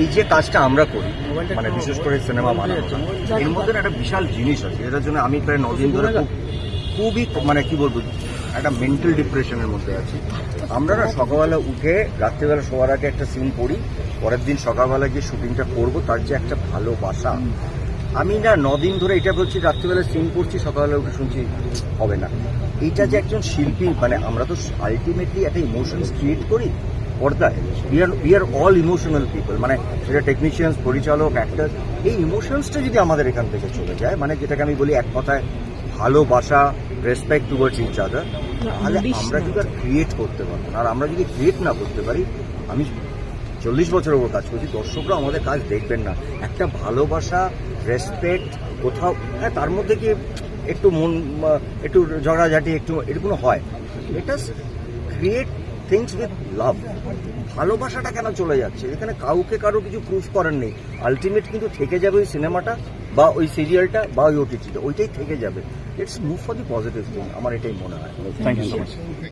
এই যে কাজটা আমরা করি মানে বিশেষ করে সিনেমা বানানো এর মধ্যে একটা বিশাল জিনিস আছে এটার জন্য আমি প্রায় নদিন ধরে খুব খুবই মানে কি বলব একটা মেন্টাল ডিপ্রেশনের মধ্যে আছি। আমরা না সকালবেলা উঠে রাত্রিবেলা শোয়ার আগে একটা সিন পড়ি পরের দিন সকালবেলা গিয়ে শুটিংটা করব তার যে একটা ভালোবাসা আমি না নদিন ধরে এটা বলছি রাত্রিবেলা সিন করছি সকালবেলা উঠে শুনছি হবে না। এইটা যে একজন শিল্পী মানে আমরা তো আলটিমেটলি একটা ইমোশনস ক্রিয়েট করি পর্দায়। We are we are all emotional people মানে সেটা টেকনিশিয়ানস পরিচালক অ্যাক্টর এই ইমোশনসটা যদি আমাদের এখান থেকে চলে যায় মানে যেটাকে আমি বলি এক কথায় ভালোবাসা রেসপেক্ট টুয়ার্ডস ইচ আদার তাহলে আমরা যদি আর ক্রিয়েট করতে পারব না। আর আমরা যদি ক্রিয়েট না করতে পারি আমি চল্লিশ বছর ওপর কাজ করছি দর্শকরা আমাদের কাজ দেখবেন না। একটা ভালোবাসা রেসপেক্ট কোথাও হ্যাঁ তার মধ্যে কি একটু মন একটু ঝগড়াঝাটি একটু এরকম হয়। এটা ক্রিয়েট থিংস উইথ লাভ ভালোবাসাটা কেন চলে যাচ্ছে? এখানে কাউকে কারও কিছু প্রুফ করার নেই। আলটিমেট কিন্তু থেকে যাবে ওই সিনেমাটা বা ওই সিরিয়ালটা বা ওই ওটিটিটা ওইটাই থেকে যাবে। It's move for the positive thing আমার এটাই মনে হয়। Thank you so much